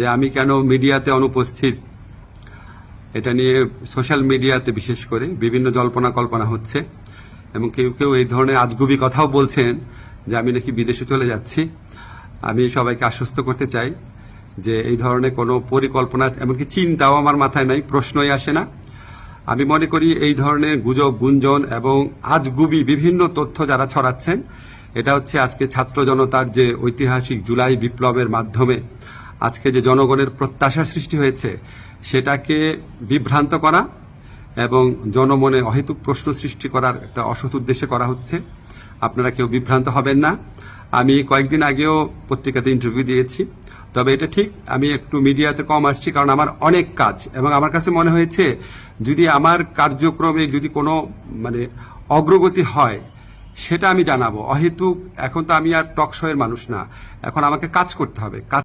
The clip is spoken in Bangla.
যে আমি কেন মিডিয়াতে অনুপস্থিত? এটা নিয়ে সোশ্যাল মিডিয়াতে বিশেষ করে বিভিন্ন জল্পনা কল্পনা হচ্ছে এবং কেউ কেউ এই ধরনের আজগুবি কথাও বলছেন যে আমি নাকি বিদেশে চলে যাচ্ছি। আমি সবাইকে আশ্বস্ত করতে চাই যে এই ধরনের কোনো পরিকল্পনা এমনকি চিন্তাও আমার মাথায় নাই, প্রশ্নই আসে না। আমি মনে করি এই ধরনের গুজব, গুঞ্জন এবং আজগুবি বিভিন্ন তথ্য যারা ছড়াচ্ছেন, এটা হচ্ছে আজকে ছাত্র জনতার যে ঐতিহাসিক জুলাই বিপ্লবের মাধ্যমে আজকে যে জনগণের প্রত্যাশা সৃষ্টি হয়েছে, সেটাকে বিভ্রান্ত করা এবং জনমনে অহেতুক প্রশ্ন সৃষ্টি করার একটা অসৎ উদ্দেশ্যে করা হচ্ছে। আপনারা কেউ বিভ্রান্ত হবেন না। আমি কয়েকদিন আগেও পত্রিকাতে ইন্টারভিউ দিয়েছি। তবে এটা ঠিক, আমি একটু মিডিয়াতে কম আসছি কারণ আমার অনেক কাজ এবং আমার কাছে মনে হয়েছে, যদি আমার কার্যক্রমে যদি কোনো মানে অগ্রগতি হয়, সেটা আমি জানাব। অহেতুক, এখন তো আমি আর টক শোয়ের মানুষ না। এখন আমাকে কাজ করতে হবে। কাজ